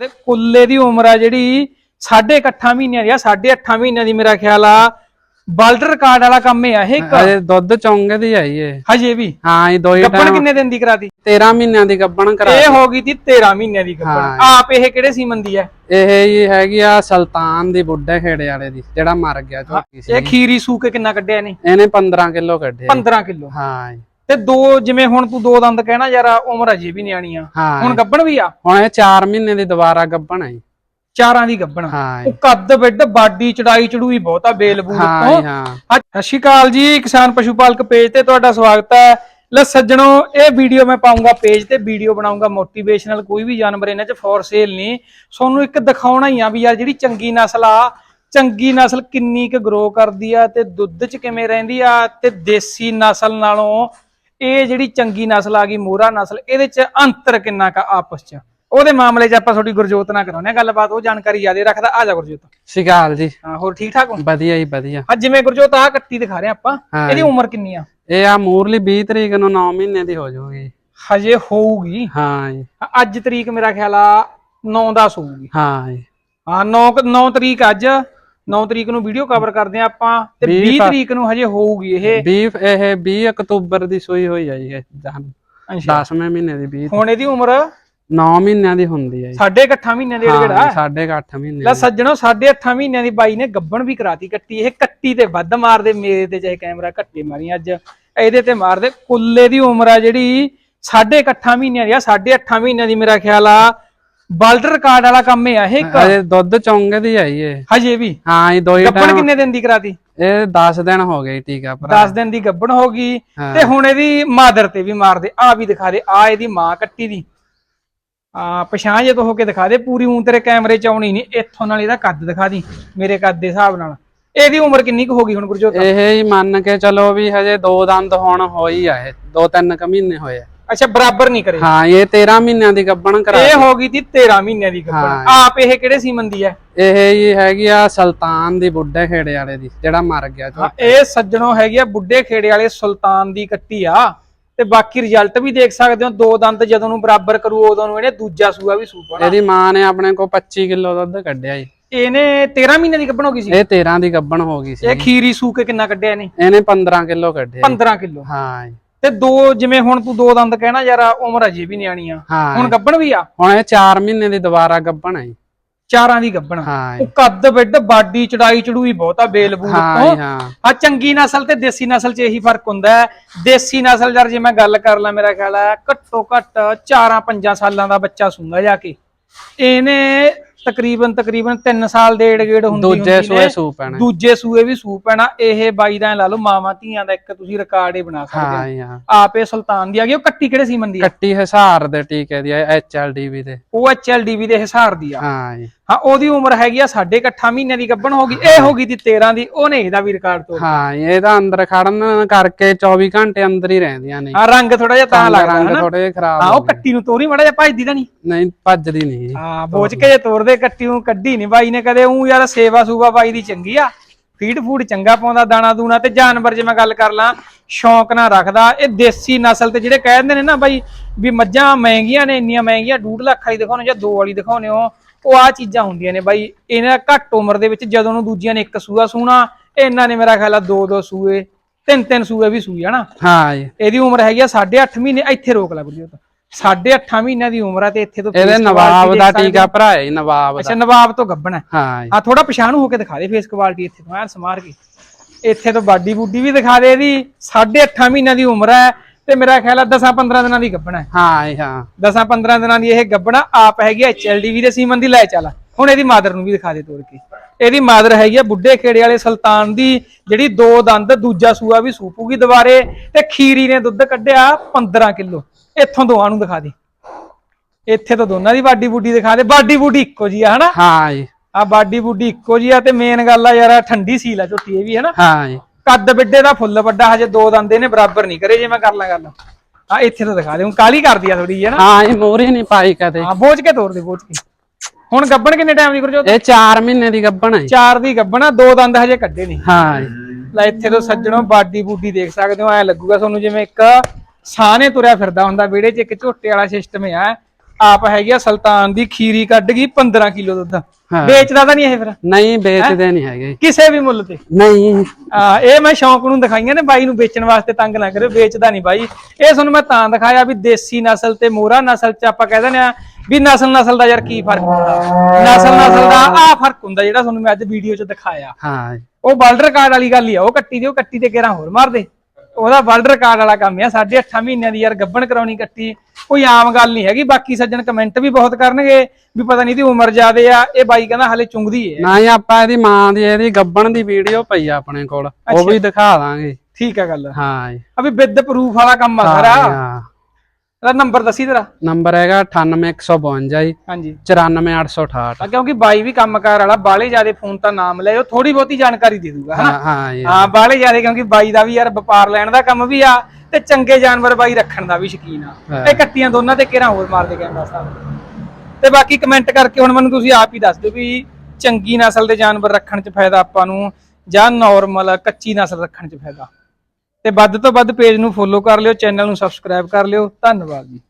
ਤੇ ਕੁੱਲੇ ਦੀ ਉਮਰ ਆ ਜਿਹੜੀ ਸਾਢੇ ਕੁ ਅੱਠਾਂ ਮਹੀਨਿਆਂ ਦੀ ਆ ਸਾਢੇ ਅੱਠਾਂ ਮਹੀਨਿਆਂ ਦੀ ਮੇਰਾ ਖਿਆਲ ਆ। ਵਰਲਡ ਰਿਕਾਰਡ ਵਾਲਾ ਕੰਮ ਆ ਇਹ ਇੱਕ ਅਜੇ ਦੁੱਧ ਚੌਂਗੇ ਦੀ ਆਈ ਏ। ਹਜੇ ਵੀ? ਹਾਂ ਇਹ ਦੋ ਹੀ ਗੱਬਣ ਟਾਈਮ ਕਿੰਨੇ ਦਿਨ ਦੀ ਕਰਾਤੀ 13 ਮਹੀਨਿਆਂ ਦੀ ਗੱਬਣ ਕਰਾ ਇਹ ਹੋ ਗਈ ਤੀ 13 ਮਹੀਨਿਆਂ ਦੀ ਗੱਬਣ। ਹਾਂ। ਆਪ ਇਹ ਕਿਹੜੇ ਸੀਮਨ ਦੀ ਹੈ ਇਹ ਹੀ ਹੈਗੀ ਆ ਸੁਲਤਾਨ ਦੀ ਬੁੱਢੇ ਖੇੜੇ ਵਾਲੇ ਦੀ ਜਿਹੜਾ ਮਰ ਗਿਆ ਝੋਟੀ ਸੀ। ਇਹ ਖੀਰੀ ਸੂ ਕੇ ਕਿੰਨਾ ਕੱਢਿਆ ਨੇ ਇਹਨੇ 15 ਕਿਲੋ ਕੱਢੇ। 15 ਕਿਲੋ। ਹਾਂ ਤੇ ਦੋ ਜਿਵੇਂ ਹੁਣ ਤੂੰ ਦੋ ਦੰਦ ਕਹਿਣਾ ਯਾਰ ਉਮਰ ਅਜੇ ਵੀ ਨਿਆਣੀ ਆ। ਹਾਂ ਹੁਣ ਗੱਬਣ ਵੀ ਆ? ਹੁਣ ਇਹ 4 ਮਹੀਨੇ ਦੀ ਦੁਬਾਰਾ ਗੱਬਣ ਹੈ ਚਾਰਾਂ ਦੀ ਗੱਬਣ। ਹਾਂ ਉਹ ਕੱਦ ਬਿੱਡ ਬਾਡੀ ਚੜਾਈ ਚੜੂਈ ਬਹੁਤ ਆ ਬੇਲ ਬੂਲ ਹਾਂ ਤੋਂ ਜੀ, ਹਾਂ। ਹਾਂ, ਸਤਿ ਸ਼੍ਰੀ ਅਕਾਲ ਜੀ ਕਿਸਾਨ ਪਸ਼ੂ ਪਾਲਕ ਪੇਜ ਤੇ ਤੁਹਾਡਾ ਸਵਾਗਤ ਹੈ। ਲੈ ਸੱਜਣੋ ਇਹ ਵੀਡੀਓ ਮੈਂ ਪਾਉਂਗਾ ਪੇਜ ਤੇ ਵੀਡੀਓ ਬਣਾਉਂਗਾ ਮੋਟੀਵੇਸ਼ਨਲ ਕੋਈ ਵੀ ਜਾਨਵਰ ਇਹਨਾਂ 'ਚ ਫੋਰ ਸੇਲ ਨਹੀਂ। ਤੁਹਾਨੂੰ ਇੱਕ ਦਿਖਾਉਣਾ ਹੀ ਆ ਵੀ ਯਾਰ ਜਿਹੜੀ ਚੰਗੀ ਨਸਲ ਆ ਚੰਗੀ ਨਸਲ ਕਿੰਨੀ ਕੁ ਗਰੋ ਕਰਦੀ ਆ ਤੇ ਦੁੱਧ 'ਚ ਕਿਵੇਂ ਰਹਿੰਦੀ ਆ ਤੇ ਦੇਸੀ ਨਸਲ ਨਾਲੋਂ ਇਹ ਜਿਹੜੀ ਚੰਗੀ ਨਸਲ ਆ ਗਈ ਮੋਹਰਾ ਨਸਲ ਇਹਦੇ 'ਚ ਅੰਤਰ ਕਿੰਨਾ ਕਾ ਆਪਸ 'ਚ? ਉਹਦੇ ਮਾਮਲੇ 'ਚ ਆਪਾਂ ਤੁਹਾਡੀ ਗੁਰਜੋਤ ਨਾਲ ਕਰਾਉਂਦੇ ਆ ਗੱਲਬਾਤ ਉਹ ਜਾਣਕਾਰੀ ਜ਼ਿਆਦਾ ਰੱਖਦਾ। ਆ ਜਾ ਗੁਰਜੋਤ। ਸਿਕਾਲ ਜੀ। ਹਾਂ ਹੋਰ ਠੀਕ ਠਾਕ ਹੋ? ਵਧੀਆ ਜੀ ਵਧੀਆ। ਅੱਜ ਜਿਵੇਂ ਗੁਰਜੋਤ ਆ ਕੱਟੀ ਦਿਖਾ ਰਹੇ ਆਪਾਂ ਹਾਂ ਇਹਦੀ ਉਮਰ ਕਿੰਨੀ ਆ? ਇਹ ਆ ਮੂਰਲੀ 20 ਤਰੀਕ ਨੂੰ 9 ਮਹੀਨੇ ਦੀ ਹੋ ਜਾਊਗੀ। ਹਜੇ ਹੋਊਗੀ? ਹਾਂ ਜੀ। ਅੱਜ ਤਰੀਕ ਮੇਰਾ ਖਿਆਲ ਆ 9-10 ਹੋਊਗੀ। ਹਾਂ ਜੀ। ਹਾਂ 9 9 ਤਰੀਕ ਅੱਜ 9 ਤਰੀਕ ਨੂੰ ਵੀਡੀਓ ਕਵਰ ਕਰਦੇ ਆ ਆਪਾਂ ਤੇ ਵੀਹ 20 ਪਾ- ਤਰੀਕ ਨੂੰ ਹਜੇ ਹੋਊਗੀ ਇਹ। 20 ਇਹ 20 ਅਕਤੂਬਰ ਦੀ ਸੂਈ ਹੋਈ ਹੈ ਜੀ ਇਹ ਦਸ- ਅੱਛਾ। 10ਵੇਂ ਮਹੀਨੇ ਦੀ 20 ਹੁਣ ਇਹਦੀ ਉਮਰ 9 ਮਹੀਨਿਆਂ ਦੀ ਹੁੰਦੀ ਹੈ ਸਾਢੇ ਕੁ ਅੱਠਾਂ ਮਹੀਨਿਆਂ ਦੇ ਜਿਹੜਾ। ਸਾਢੇ 8 ਮਹੀਨੇ ਲੈ ਸੱਜਣੋ ਸਾਢੇ ਅੱਠਾਂ ਮਹੀਨਿਆਂ ਦੀ ਬਾਈ ਨੇ ਗੱਬਣ ਵੀ ਕਰਾਤੀ ਕੱਟੀ। ਇਹ ਕੱਟੀ ਤੇ ਵੱਧ ਮਾਰਦੇ ਮੇਰੇ ਤੇ ਚਾਹੇ ਕੈਮਰਾ ਘੱਟੇ ਮਾਰੀ ਅੱਜ। ਇਹਦੇ ਤੇ ਮਾਰਦੇ। ਕੁੱਲੇ ਦੀ ਉਮਰ ਆ ਜਿਹੜੀ ਸਾਢੇ ਕੁ ਅੱਠਾਂ ਮਹੀਨਿਆਂ ਦੀ ਆ ਸਾਢੇ ਅੱਠਾਂ ਮਹੀਨਿਆਂ ਦੀ ਮੇਰਾ ਖਿਆਲ ਆ। ਵਰਲਡ ਰਿਕਾਰਡ ਵਾਲਾ ਕੰਮ ਇਹ ਇੱਕ ਅਜੇ ਦੁੱਧ ਚੌਂਗੇ ਦੀ ਆਈ ਏ। ਹਜੇ ਵੀ? ਹਾਂ ਇਹ ਦੋ ਹੀ ਟਾਈਮ ਕਿੰਨੇ ਦਿਨ ਦੀ ਕਰਾਤੀ? ਇਹ 10 ਦਿਨ ਹੋ ਗਏ ਟੀਕਾ ਭਰਾ। 10 ਦਿਨ ਦੀ ਗੱਬਣ ਹੋ ਗਈ ਹਾਂ। ਤੇ ਹੁਣ ਇਹਦੀ ਮਾਦਰ ਤੇ ਵੀ ਮਾਰਦੇ ਆ ਵੀ ਦਿਖਾ ਦੇ ਆ ਇਹਦੀ ਮਾਂ ਕੱਟੀ ਦੀ। ਆ ਪਛਾਣ ਜੇ ਤੋਂ ਹੋ ਕੇ ਦਿਖਾ ਦੇ ਪੂਰੀ ਉਂ ਤੇਰੇ ਕੈਮਰੇ ਚ ਆਉਣੀ ਨਹੀਂ ਇੱਥੋਂ ਨਾਲ ਇਹਦਾ ਕੱਦ ਦਿਖਾ ਦੀ ਮੇਰੇ ਕੱਦ ਦੇ ਹਿਸਾਬ ਨਾਲ। ਇਹਦੀ ਉਮਰ ਕਿੰਨੀ ਕੁ ਹੋ ਗਈ ਹੁਣ ਗੁਰਜੋਤ? ਇਹ ਹੀ ਮੰਨ ਕੇ ਚਲੋ ਵੀ ਹਜੇ ਦੋ ਦੰਦ ਹੁਣ ਹੋਈ ਆ ਇਹ ਦੋ ਤਿੰਨ ਕ ਮਹੀਨੇ ਹੋਏ ਆ। ਅੱਛਾ ਬਰਾਬਰ ਨਹੀਂ ਕਰੇ। ਹਾਂ ਇਹ 13 ਮਹੀਨਿਆਂ ਦੀ ਗੱਬਣ ਕਰਾ ਇਹ ਹੋ ਗਈ ਤੀ 13 ਮਹੀਨਿਆਂ ਦੀ ਗੱਬਣ। ਆਪ ਇਹ ਕਿਹੜੇ ਸੀਮਨ ਦੀ ਹੈ? ਇਹ ਹੀ ਹੈਗੀ ਆ ਸੁਲਤਾਨ ਦੀ ਬੁੱਢੇ ਖੇੜੇ ਵਾਲੇ ਦੀ ਜਿਹੜਾ ਮਰ ਗਿਆ। ਇਹ ਸੱਜਣੋ ਹੈਗੀ ਆ ਬੁੱਢੇ ਖੇੜੇ ਵਾਲੇ ਸੁਲਤਾਨ ਦੀ ਕੱਟੀ ਆ। ਤੇ ਬਾਕੀ ਰਿਜ਼ਲਟ ਵੀ ਦੇਖ ਸਕਦੇ ਹੋ ਦੋ ਦੰਦ ਜਦੋਂ ਨੂੰ ਬਰਾਬਰ ਕਰੂ ਉਦੋਂ ਨੂੰ ਇਹਨੇ ਦੂਜਾ ਸੂਆ ਵੀ ਸੂਪਣਾ ਇਹਦੀ ਮਾਂ ਨੇ ਆਪਣੇ ਕੋਲ 25 ਕਿਲੋ ਦੁੱਧ ਕੱਢਿਆ ਜੀ। ਇਹਨੇ 13 ਮਹੀਨਿਆਂ ਦੀ ਗੱਬਣ ਹੋ ਗਈ ਸੀ? ਇਹ 13 ਦੀ ਗੱਬਣ ਹੋ ਗਈ ਸੀ। ਇਹ ਖੀਰੀ ਸੂ ਕੇ ਕਿੰਨਾ ਕੱਢਿਆ ਇਹਨੇ? ਇਹਨੇ 15 ਕਿਲੋ ਕੱਢਿਆ ਜੀ। 15 ਕਿਲੋ। ਹਾਂ ਜੀ, ਤੇ ਦੋ ਜਿਵੇਂ ਹੁਣ ਤੂੰ ਦੋ ਦੰਦ ਕਹਿਣਾ ਯਾਰ ਉਮਰ ਅਜੇ ਵੀ ਨਿਆਣੀ ਆ। ਹਾਂ ਹੁਣ। ਗੱਬਣ ਵੀ ਆ? ਹੁਣ ਇਹ 4 ਮਹੀਨੇ ਦੀ ਦੁਬਾਰਾ ਗੱਬਣ ਜੀ। ਚਾਰਾਂ ਦੀ ਗੱਬਣ ਹਾਂ ਉਹ ਕੱਦ ਬਿੱਡ ਬਾਡੀ ਚੜਾਈ ਚੜੂਈ ਬਹੁਤ ਆ ਬੇਲ ਬੂਲ ਹਾਂ ਤੋਂ ਆ ਚੰਗੀ ਨਸਲ ਤੇ ਦੇਸੀ ਨਸਲ 'ਚ ਇਹੀ ਫ਼ਰਕ ਹੁੰਦਾ ਹੈ। ਦੇਸੀ ਨਸਲ ਯਾਰ ਜੇ ਮੈਂ ਗੱਲ ਕਰ ਲਾਂ ਮੇਰਾ ਖਿਆਲ ਹੈ ਘੱਟੋ ਘੱਟ 4-5 ਸਾਲਾਂ ਦਾ ਬੱਚਾ ਸੁੰਗਾ ਜਾ ਕੇ। ਇਹਨੇ ਤਕਰੀਬਨ ਤਕਰੀਬਨ 3 ਸਾਲ ਦੇ ਏੜ ਗੇੜ ਹੁੰਦੀ ਦੂਜੇ ਹੁੰਦੀ ਸੂਏ ਨੇ। ਸੂ ਪੈਣਾ। ਦੂਜੇ ਸੂਏ ਵੀ ਸੂ ਪੈਣਾ ਇਹ ਬਾਈ ਦਾ ਲਾ ਲਓ ਮਾਵਾਂ ਧੀਆਂ ਦਾ ਇੱਕ ਤੁਸੀਂ ਰਿਕਾਰਡ ਹੀ ਬਣਾ ਸਕਦੇ ਹੋ ਹਾਂ। ਜੀ, ਹਾਂ। ਆਪੇ ਸੁਲਤਾਨ ਦੀ ਆ ਗਈ ਉਹ ਕੱਟੀ ਕਿਹੜੇ ਸੀਮਨ ਦੀ ਆ? ਕੱਟੀ ਹਸਾਰ ਦੇ ਟੀਕੇ ਦੀ ਐਚਐਲਡੀਵੀ ਦੇ। ਉਹ ਐਚਐਲਡੀਵੀ ਦੇ ਹਿਸਾਰ ਦੀ ਆ। ਹਾਂ ਜੀ। ਹਾਂ ਉਹਦੀ ਉਮਰ ਹੈਗੀ ਆ ਸਾਢੇ ਕੁ ਅੱਠਾਂ ਮਹੀਨਿਆਂ ਦੀ ਗੱਭਣ ਹੋ ਗਈ। ਇਹ ਹੋ। ਗਈ ਤੀ 13 ਦੀ ਉਹਨੇ ਇਹਦਾ ਵੀ ਰਿਕਾਰਡ ਤੋੜ ਹਾਂ ਇਹ ਤਾਂ ਅੰਦਰ ਖੜਨ ਕਰਕੇ 24 ਘੰਟੇ ਅੰਦਰ ਹੀ ਰਹਿੰਦੀਆਂ ਨੇ। ਹਾਂ ਰੰਗ ਥੋੜਾ ਜਿਹਾ ਤਾਂ ਲੱਗਦਾ ਰੰਗ ਥੋੜੇ ਜਿਹੇ ਖਰਾਬ ਹਾਂ ਉਹ ਕੱਟੀ ਨੂੰ ਤੋਰੀ ਮੜਾ ਜਿਹਾ ਭੱਜਦੀ ਤਾਂ ਨਹੀਂ। ਨਹੀਂ ਭੱਜਦੀ ਨਹੀਂ। ਹਾਂ ਬੋਚ ਕੇ ਜੇ ਤੋਰਦੇ ਕੱਟੀ ਨੂੰ ਕੱਢੀ ਨਹੀਂ। ਬਾਈ ਨੇ ਕਦੇ ਉਹ ਯਾਰ ਸੇਵਾ ਸੂਵਾ ਬਾਈ ਦੀ ਚੰਗੀ ਆ। ਫੀਡ ਫੂਡ ਚੰਗਾ ਪਾਉਂਦਾ ਦਾਣਾ ਦੂਣਾ ਤੇ ਜਾਨਵਰ ਜੇ ਮੈਂ ਗੱਲ ਕਰ ਲਾਂ ਸ਼ੌਂਕ ਨਾਲ ਰੱਖਦਾ। ਇਹ ਦੇਸੀ ਨਸਲ ਤੇ ਜਿਹੜੇ ਕਹਿ ਦਿੰਦੇ ਨੇ ਨਾ ਬਾਈ ਵੀ ਮੱਝਾਂ ਮਹਿੰਗੀਆਂ ਨੇ ਇੰਨੀਆਂ ਮਹਿੰਗੀਆਂ 2 ਲੱਖ ਵਾਲੀ ਦਿਖਾਉਣੇ ਜਾਂ 2 ਵਾਲੀ ਦਿਖਾਉਣੇ ਹੋ। ਉਹ ਆ ਚੀਜ਼ਾਂ ਹੁੰਦੀਆਂ ਨੇ ਬਾਈ ਇਹਨਾਂ ਘੱਟ ਉਮਰ ਦੇ ਵਿੱਚ ਜਦੋਂ ਨੂੰ ਦੂਜੀਆਂ ਨੇ ਇੱਕ ਸੂਆ ਸੂਣਾ ਇਹਨਾਂ ਨੇ ਮੇਰਾ ਖਿਆਲ ਆ ਦੋ ਦੋ ਸੂਏ ਤਿੰਨ ਤਿੰਨ ਸੂਏ ਵੀ ਸੂਈ ਹਨਾ ਹਾਂ ਜੀ। ਇਹਦੀ ਉਮਰ ਹੈਗੀ ਆ 8.5 ਮਹੀਨੇ ਇੱਥੇ ਰੋਕ ਲੱਗ ਜੀ ਸਾਢੇ 8 ਮਹੀਨਿਆਂ ਦੀ ਉਮਰ ਆ ਤੇ ਇੱਥੇ ਤੋਂ ਇਹਦੇ ਨਵਾਬ ਦਾ ਟੀਕਾ ਹੋ। ਭਰਾਇਆ ਜੀ ਨਵਾਬ ਅੱਛਾ ਦਾ ਨਵਾਬ ਤੋਂ ਗੱਬਣਾ ਹਾਂ ਆ ਥੋੜਾ ਪਛਾਣੂ ਹੋ ਕੇ ਦਿਖਾ ਦੇ ਫੇਸ ਕੁਆਲਿਟੀ ਇੱਥੇ ਤੋਂ ਐਨ ਸਮਾਰ ਕੇ। ਇੱਥੇ ਤੋਂ ਬਾਡੀ ਬੂਡੀ ਵੀ ਦਿਖਾ ਦੇ ਇਹਦੀ। 8.5 ਮਹੀਨਿਆਂ ਦੀ ਉਮਰ ਹੈ ਤੇ ਮੇਰਾ ਖਿਆਲ ਆ 10-15 ਦਿਨਾਂ ਦੀ ਗੱਬਣਾ ਹੈ। ਹਾਂ ਹਾਂ। 10-15 ਦਿਨਾਂ ਦੀ ਇਹ ਗੱਬਣਾ ਆਪ ਹੈਗੀ ਐਚਐਲਡੀਵੀ ਦੇ ਸੀਮਨ ਦੀ ਲੈ ਚੱਲ। ਹੁਣ ਇਹਦੀ ਮਾਦਰ ਨੂੰ ਵੀ ਦਿਖਾ ਦੇ ਤੋੜ ਕੇ। ਇਹਦੀ ਮਾਦਰ ਹੈਗੀ ਆ ਬੁੱਢੇ ਖੇੜੇ ਵਾਲੇ ਸੁਲਤਾਨ ਦੀ ਜਿਹੜੀ ਦੋ ਦੰਦ ਦੂਜਾ ਸੂਆ ਵੀ ਸੂਪੂਗੀ ਦੁਬਾਰੇ ਤੇ ਖੀਰੀ ਨੇ ਦੁੱਧ ਕੱਢਿਆ 15 ਕਿਲੋ। ਇੱਥੋਂ ਦੋਹਾਂ ਨੂੰ ਦਿਖਾ ਦੇ। ਇੱਥੇ ਤੋਂ ਦੋਨਾਂ ਦੀ ਬਾਡੀ ਬੂਡੀ ਦਿਖਾ ਦੇ। ਬਾਡੀ ਬੂਡੀ ਇੱਕੋ ਜੀ ਆ ਹਨਾ? ਹਾਂ ਜੀ ਆ ਬਾਡੀ ਬੂਡੀ ਇੱਕੋ ਜੀ ਆ ਤੇ ਮੇਨ ਗੱਲ ਆ ਯਾਰ ਠੰਡੀ ਸੀਲ ਆ ਝੋਟੀ ਇਹ ਵੀ ਹਨਾ? ਹਾਂ ਜੀ ਕੱਦ ਬਿੱਡੇ ਦਾ ਫੁੱਲ ਵੱਡਾ ਹਜੇ ਦੋ ਦੰਦੇ ਨੇ ਬਰਾਬਰ ਨਹੀਂ ਕਰੇ ਜੇ ਮੈਂ ਕਰ ਲਾਂ ਗੱਲ। ਆ ਇੱਥੇ ਤੋਂ ਦਿਖਾ ਦੇ ਹੁਣ ਕਾਲੀ ਕਰਦੀ ਆ ਥੋੜੀ ਹੈ ਨਾ? ਹਾਂ ਜੀ ਮੋਰੀ ਨਹੀਂ ਪਾਈ ਕਦੇ। ਹਾਂ ਬੋਝ ਕੇ ਤੋੜ ਦੇ ਬੋਝ ਕੇ। ਹੁਣ ਗੱਬਣ ਕਿੰਨੇ ਟਾਈਮ ਦੀ ਗੁਰਜੋਤ? ਇਹ 4 ਮਹੀਨੇ ਦੀ ਗੱਬਣ ਹੈ ਜੀ। ਚਾਰ ਦੀ ਗੱਬਣਾ ਦੋ ਦੰਦ ਹਜੇ ਕੱਢੇ ਨਹੀਂ। ਹਾਂ ਲੈ ਇੱਥੇ ਤੋਂ ਸੱਜਣੋ ਬਾਡੀ ਬੂਡੀ ਦੇਖ ਸਕਦੇ ਹੋ ਐ ਲੱਗੂਗਾ ਤੁਹਾਨੂੰ ਜਿਵੇਂ ਇੱਕ ਸਾਹ ਨੇ ਤੁਰਿਆ ਫਿਰਦਾ ਹੁੰਦਾ ਵਿਹੜੇ 'ਚ ਇੱਕ ਝੋਟੇ ਵਾਲਾ ਸਿਸਟਮ ਆ। ਆਪ ਹੈਗੀ ਆ ਸੁਲਤਾਨ ਦੀ ਖੀਰੀ ਕੱਢ ਗਈ 15 ਕਿਲੋ ਦੁੱਧ। ਹਾਂ। ਵੇਚਦਾ ਤਾਂ ਨਹੀਂ ਇਹ ਫਿਰ? ਨਹੀਂ ਵੇਚਦੇ ਨਹੀਂ ਹੈਗੇ। ਕਿਸੇ ਵੀ ਮੁੱਲ ਤੇ? ਨਹੀਂ। ਆ ਇਹ ਮੈਂ ਸ਼ੌਂਕ ਨੂੰ ਦਿਖਾਈਆਂ ਨੇ ਬਾਈ ਨੂੰ ਵੇਚਣ ਵਾਸਤੇ ਤੰਗ ਨਾ ਕਰਿਓ ਵੇਚਦਾ ਨਹੀਂ ਬਾਈ। ਇਹ ਤੁਹਾਨੂੰ ਮੈਂ ਤਾਂ ਦਿਖਾਇਆ ਵੀ ਦੇਸੀ ਨਸਲ ਤੇ ਮੋਹਰਾ ਨਸਲ ਚ ਆਪਾਂ ਕਹਿ ਦਿੰਦੇ ਆ ਵੀ ਨਸਲ ਨਸਲ ਦਾ ਯਾਰ ਕੀ ਫ਼ਰਕ ਹੁੰਦਾ? ਨਸਲ ਨਸਲ ਦਾ ਆ ਫ਼ਰਕ ਹੁੰਦਾ ਜਿਹੜਾ ਤੁਹਾਨੂੰ ਮੈਂ ਅੱਜ ਵੀਡੀਓ 'ਚ ਦਿਖਾਇਆ। ਹਾਂ। ਉਹ ਵਰਲਡ ਰਿਕਾਰਡ ਵਾਲੀ ਗੱਲ ਹੀ ਆ ਉਹ ਕੱਟੀ ਦੀ ਉਹ ਕੱਟੀ ਤੇ ਕਿਹੜਾ ਹੋਰ ਮਾਰ ਦੇ। ਉਹਦਾ ਵਰਲਡ ਰਿਕਾਰਡ ਵਾਲਾ ਕੰਮ ਆ ਸਾਢੇ ਅੱਠਾਂ ਮਹੀਨਿਆਂ ਦੀ ਯਾਰ ਗੱਬਣ ਕਰਾਉਣੀ ਕੱਟੀ। ਕੋਈ ਆਮ ਗੱਲ ਨਹੀਂ ਹੈਗੀ ਬਾਕੀ ਸੱਜਣ ਕਮੈਂਟ ਵੀ ਬਹੁਤ ਕਰਨਗੇ ਵੀ ਪਤਾ ਨਹੀਂ ਦੀ ਉਮਰ ਜ਼ਿਆਦੇ ਆ ਇਹ ਬਾਈ ਕਹਿੰਦਾ ਹਲੇ ਚੁੰਗਦੀ ਏ। ਨਾ ਹੀ ਆਪਾਂ ਇਹਦੀ ਮਾਂ ਦੀ ਇਹਦੀ ਗੱਬਣ ਦੀ ਵੀਡੀਓ ਪਈ ਆ ਆਪਣੇ ਕੋਲ ਉਹ ਵੀ ਦਿਖਾ ਦਾਂਗੇ। ਠੀਕ ਆ ਗੱਲ। ਹਾਂ ਜੀ। ਅਭੀ ਵਿਦ ਪ੍ਰੂਫ ਵਾਲਾ ਕੰਮ ਆ ਸਾਰਾ। ਹਾਂ। ਇਹਦਾ ਨੰਬਰ ਦੱਸੀ ਤੇਰਾ ਨੰਬਰ ਹੈਗਾ 98152 ਜੀ। ਹਾਂਜੀ। 94868 ਆ ਕਿਉਂਕਿ ਬਾਈ ਵੀ ਕੰਮਕਾਰ ਵਾਲਾ ਬਾਲੇ ਜਿਆਦੇ ਫੋਨ ਤਾਂ ਨਾਮ ਲੈ ਉਹ ਥੋੜੀ ਬਹੁਤੀ ਜਾਣਕਾਰੀ ਦੇ ਦੂਗਾ ਹਾਂ ਹਾਂ ਬਾਲੇ ਜਿਆਦੇ ਕਿਉਂਕਿ ਬਾਈ ਦਾ ਵੀ ਯਾਰ ਵਪਾਰ ਲੈਣ ਦਾ ਕੰਮ ਵੀ ਆ ਤੇ ਚੰਗੇ ਜਾਨਵਰ ਬਾਈ ਰੱਖਣ ਦਾ ਵੀ ਸ਼ੌਕੀਨ ਆ। ਇਹ ਕੱਟੀਆਂ ਦੋਨਾਂ ਤੇ ਕਿਹੜਾ ਹੋਰ ਮਾਰਦੇ ਕੈਮਰਾ ਸਾਹਿਬ। ਤੇ ਬਾਕੀ ਕਮੈਂਟ ਕਰਕੇ ਹੁਣ ਮੈਨੂੰ ਤੁਸੀਂ ਆਪ ਹੀ ਦੱਸ ਦਿਓ ਵੀ ਚੰਗੀ ਨਸਲ ਦੇ ਜਾਨਵਰ ਰੱਖਣ 'ਚ ਫਾਇਦਾ ਆਪਾਂ ਨੂੰ ਜਾਂ ਨਾਰਮਲ ਕੱਚੀ ਨਸਲ ਰੱਖਣ 'ਚ ਫਾਇਦਾ। ਤੇ ਵੱਧ ਤੋਂ ਵੱਧ ਪੇਜ ਨੂੰ ਫੋਲੋ ਕਰ ਲਿਓ ਚੈਨਲ ਨੂੰ ਸਬਸਕ੍ਰਾਈਬ ਕਰ ਲਿਓ। ਧੰਨਵਾਦ ਜੀ।